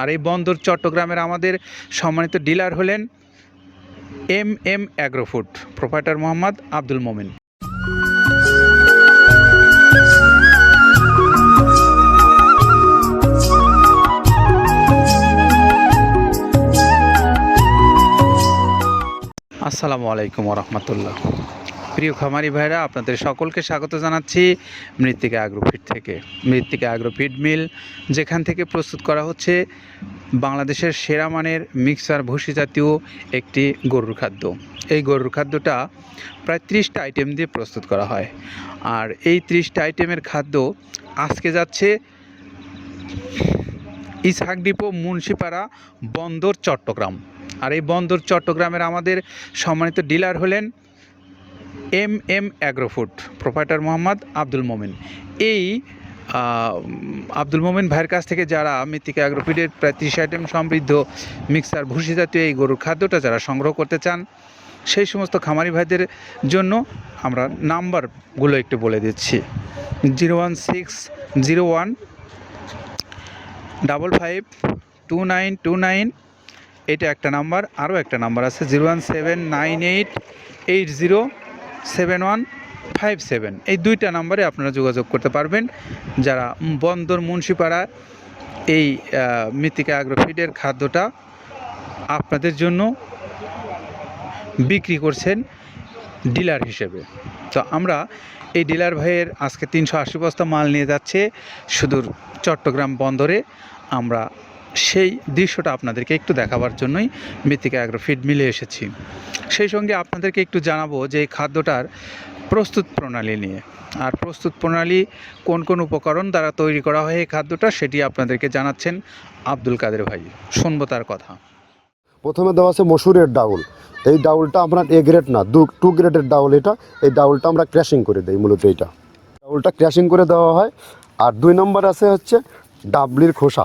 আর এই বন্দর চট্টগ্রামের আমাদের সম্মানিত ডিলার হলেন M M agro food, proprietor Mohammad Abdul Momin. আসসালামু আলাইকুম রহমতুল্লাহ। প্রিয় খামারি ভাইরা, আপনাদের সকলকে স্বাগত জানাচ্ছি মৃত্তিকা অ্যাগ্রোফিড থেকে। মৃত্তিকা অ্যাগ্রোফিড মিল যেখান থেকে প্রস্তুত করা হচ্ছে বাংলাদেশের সেরা মানের মিক্সার ভুসি জাতীয় একটি গরুর খাদ্য। এই গরুর খাদ্যটা প্রায় ত্রিশটা আইটেম দিয়ে প্রস্তুত করা হয়। আর এই ত্রিশটা আইটেমের খাদ্য আজকে যাচ্ছে ইসহাক ডিপো মুন্সিপাড়া বন্দর চট্টগ্রাম। আর এই বন্দর চট্টগ্রামের আমাদের সম্মানিত ডিলার হলেন M M agro food proprietor Mohammad Abdul Momin. এই আব্দুল মোমিন ভাইয়ের কাছ থেকে যারা মৃত্তিকা অ্যাগ্রোফিডের প্রায় ত্রিশ আইটেম সমৃদ্ধ মিক্সার ভুসি জাতীয় এই গরুর খাদ্যটা যারা সংগ্রহ করতে চান, সেই সমস্ত খামারি ভাইদের জন্য আমরা নাম্বারগুলো একটু বলে দিচ্ছি। Zero one six zero one double five two nine two nine, এটা একটা নাম্বার, আরও একটা নাম্বার আছে, zero one seven nine eight eight zero. Seven one five seven. এই দুইটা নাম্বারে আপনারা যোগাযোগ করতে পারবেন। যারা বন্দর মুন্সিপাড়া, এই মৃত্তিকা অ্যাগ্রোফিডের খাদ্যটা আপনাদের জন্য বিক্রি করছেন ডিলার হিসেবে। তো আমরা এই ডিলার ভাইয়ের আজকে তিনশো আশি বস্তা মাল নিয়ে যাচ্ছে সুদূর চট্টগ্রাম বন্দরে। আমরা সেই দৃশ্যটা আপনাদেরকে একটু দেখাবার জন্যই মৃত্তিকা অ্যাগ্রো ফিড মিলে এসেছি। সেই সঙ্গে আপনাদেরকে একটু জানাব যে এই খাদ্যটার প্রস্তুত প্রণালী নিয়ে। আর প্রস্তুত প্রণালী কোন কোন উপকরণ দ্বারা তৈরি করা হয় এই খাদ্যটা সেটি আপনাদেরকে জানাচ্ছেন আব্দুল কাদের ভাই। শুনব তার কথা। প্রথমে দেওয়া আছে মসুরের ডাউল। এই ডাউলটা আপনার এ গ্রেড না, দু টু গ্রেডের ডাউল এটা। এই ডাউলটা আমরা ক্র্যাশিং করে দিই, মূলত এইটা। ডাউলটা ক্র্যাশিং করে দেওয়া হয়। আর দুই নম্বর আছে হচ্ছে ডাবলির খোসা।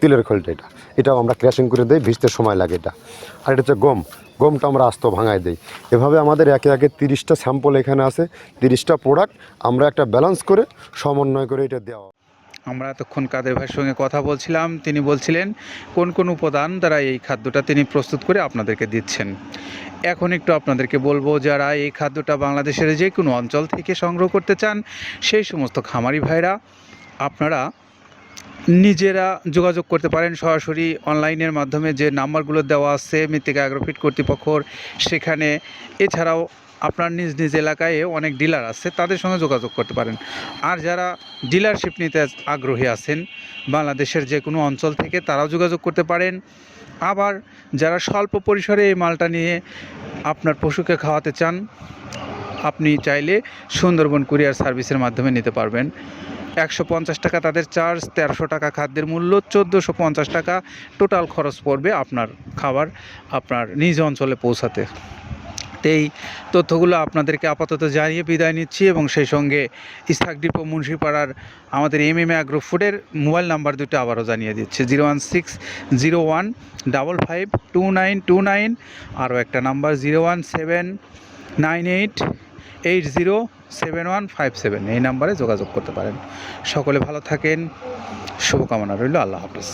তিলের খোলটা এটা। এটাও আমরা ক্র্যাশিং করে দিই, ভিজতে সময় লাগে এটা। আর এটা হচ্ছে গম। গমটা আমরা আস্ত ভাঙায় দিই। এভাবে আমাদের একে একে তিরিশটা স্যাম্পল এখানে আছে, তিরিশটা প্রোডাক্ট আমরা একটা ব্যালেন্স করে সমন্বয় করে এটা দেওয়া। আমরা এতক্ষণ কাদের ভাইয়ের সঙ্গে কথা বলছিলাম, তিনি বলছিলেন, কোন কোন উপাদান দ্বারা এই খাদ্যটা তিনি প্রস্তুত করে আপনাদেরকে দিচ্ছেন। এখন একটু আপনাদেরকে বলব, যারা এই খাদ্যটা বাংলাদেশের যে কোনো অঞ্চল থেকে সংগ্রহ করতে চান, সেই সমস্ত খামারি ভাইরা, আপনারা নিজেরা যোগাযোগ করতে পারেন সরাসরি অনলাইনের মাধ্যমে। যে নাম্বারগুলো দেওয়া আছে মৃত্তিকা অ্যাগ্রোফিট কর্তৃপক্ষর সেখানে এছাড়াও আপনার নিজ নিজ এলাকায় অনেক ডিলার আছে, তাদের সঙ্গে যোগাযোগ করতে পারেন। আর যারা ডিলারশিপ নিতে আগ্রহী আছেন, বাংলাদেশের যে কোনো অঞ্চল থেকে তারাও যোগাযোগ করতে পারেন। আবার যারা স্বল্প পরিসরে এই মালটা নিয়ে আপনার পশুকে খাওয়াতে চান, আপনি চাইলে সুন্দরবন কুরিয়ার সার্ভিসের মাধ্যমে নিতে পারবেন। একশো পঞ্চাশ টাকা, তাদের চার্জ তেরোশো টাকা, খাদ্যের মূল্য চোদ্দোশো পঞ্চাশ টাকা। টোটাল খরচ পড়বে আপনার খাবার আপনার নিজ অঞ্চলে পৌঁছাতে। এই তথ্যগুলো আপনাদেরকে আপাতত জানিয়ে বিদায় নিচ্ছি এবং সেই সঙ্গে ইস্তাক ডিপো মুন্সিপাড়ার আমাদের এম এম অ্যাগ্রো ফুডের মোবাইল নাম্বার দুটো আবারও জানিয়ে দিচ্ছে। Zero one six zero one double five two nine two nine, আরও একটা number, zero one seven nine eight eight zero seven one five seven এই নাম্বারে যোগাযোগ করতে পারেন। সকলে ভালো থাকেন, শুভকামনা রইল, আল্লাহ হাফিজ।